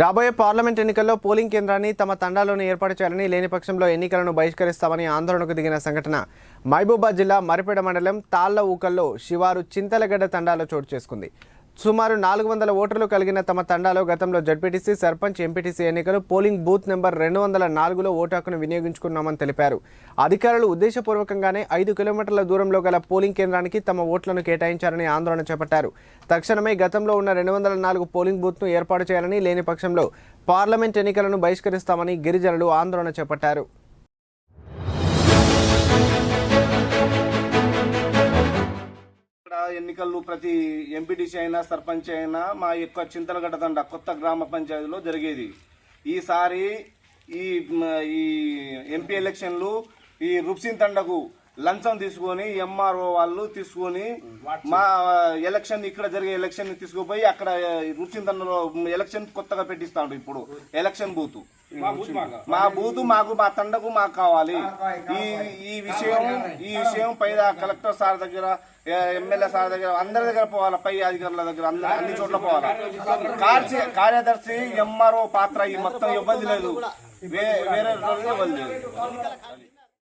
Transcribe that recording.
రాబోయే పార్లమెంట్ ఎన్నికల్లో పోలింగ్ కేంద్రాన్ని తమ తండాలోనే ఏర్పాటు చేయాలని లేని పక్షంలో ఎన్నికలను బహిష్కరిస్తామని ఆందోళనకు దిగిన సంఘటన. మహబూబాద్ జిల్లా మరిపేడ మండలం తాళ్ళ ఊకల్లో శివారు చింతలగడ్డ తండాలో చోటు చేసుకుంది. సుమారు నాలుగు వందల ఓటర్లు కలిగిన తమ తండాలో గతంలో జడ్పీటీసీ సర్పంచ్ ఎంపీటీసీ ఎన్నికలు పోలింగ్ బూత్ నెంబర్ రెండు వందల నాలుగులో ఓటు హక్కును వినియోగించుకున్నామని తెలిపారు. అధికారులు ఉద్దేశపూర్వకంగానే ఐదు కిలోమీటర్ల దూరంలో గల పోలింగ్ కేంద్రానికి తమ ఓట్లను కేటాయించారని ఆందోళన చేపట్టారు. తక్షణమే గతంలో ఉన్న రెండు వందల నాలుగు పోలింగ్ బూత్ను ఏర్పాటు చేయాలని లేని పక్షంలో పార్లమెంట్ ఎన్నికలను బహిష్కరిస్తామని గిరిజనులు ఆందోళన చేపట్టారు. ఎన్నికలు ప్రతి ఎంపీటీసీ అయినా సర్పంచ్ అయినా మా యొక్క చింతలగడ్డ తండ కొత్త గ్రామ పంచాయతీలో జరిగేది. ఈసారి ఈ ఈ ఎంపీ ఎలక్షన్లు ఈ రుప్సిన్ తండకు లంచం తీసుకొని ఎంఆర్ఓ వాళ్ళు తీసుకొని మా ఎలక్షన్ ఇక్కడ జరిగే ఎలక్షన్ తీసుకుపోయి అక్కడ తండలో ఎలక్షన్ కొత్తగా పెట్టిస్తాడు ఇప్పుడు. ఎలక్షన్ బూత్ మా బూత్ మాకు? మా తండకు మాకు కావాలి. ఈ ఈ విషయం ఈ విషయం పై కలెక్టర్ సార్ దగ్గర ఎమ్మెల్యే సార్ దగ్గర అందరి దగ్గర పోవాలి? పై అధికారుల దగ్గర అన్ని చోట్ల పోవాలి? కార్య- కార్యదర్శి ఎంఆర్ఓ పాత్ర ఈ మొత్తం ఇబ్బంది లేదు. వేరే ఇబ్బంది లేదు.